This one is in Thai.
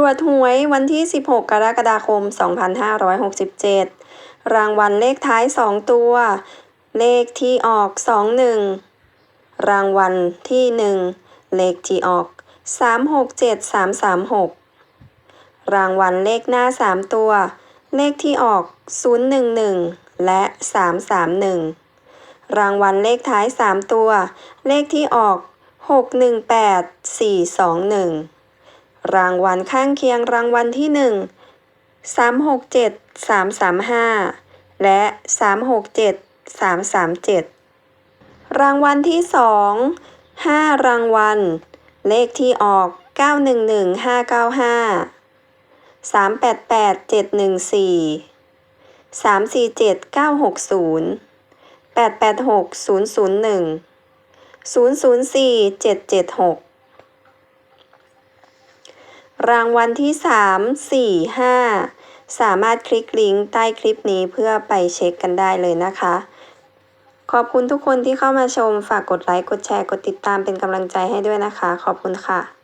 รวจหวยวันที่ 16 กรกฎาคม 2567 รางวัลเลขท้าย 2 ตัว เลขที่ออก 21 รางวัลที่ 1 เลขที่ออก 367336 รางวัลเลขหน้า 3 ตัว เลขที่ออก 011 และ 331 รางวัลเลขท้าย 3 ตัว เลขที่ออก 618421 รางวัลข้างเคียงรางวัลที่1 367 335และ367 337รางวัลที่2 5รางวัล เลขที่ออก911 595 388 714 347 960 886 001 004 776 รางวัลที่ 3 4 5 สามารถคลิกลิงก์ใต้คลิปนี้เพื่อไปเช็คกันได้เลยนะคะ ขอบคุณทุกคนที่เข้ามาชม ฝากกดไลค์ กดแชร์ กดติดตามเป็นกำลังใจให้ด้วยนะคะ ขอบคุณค่ะ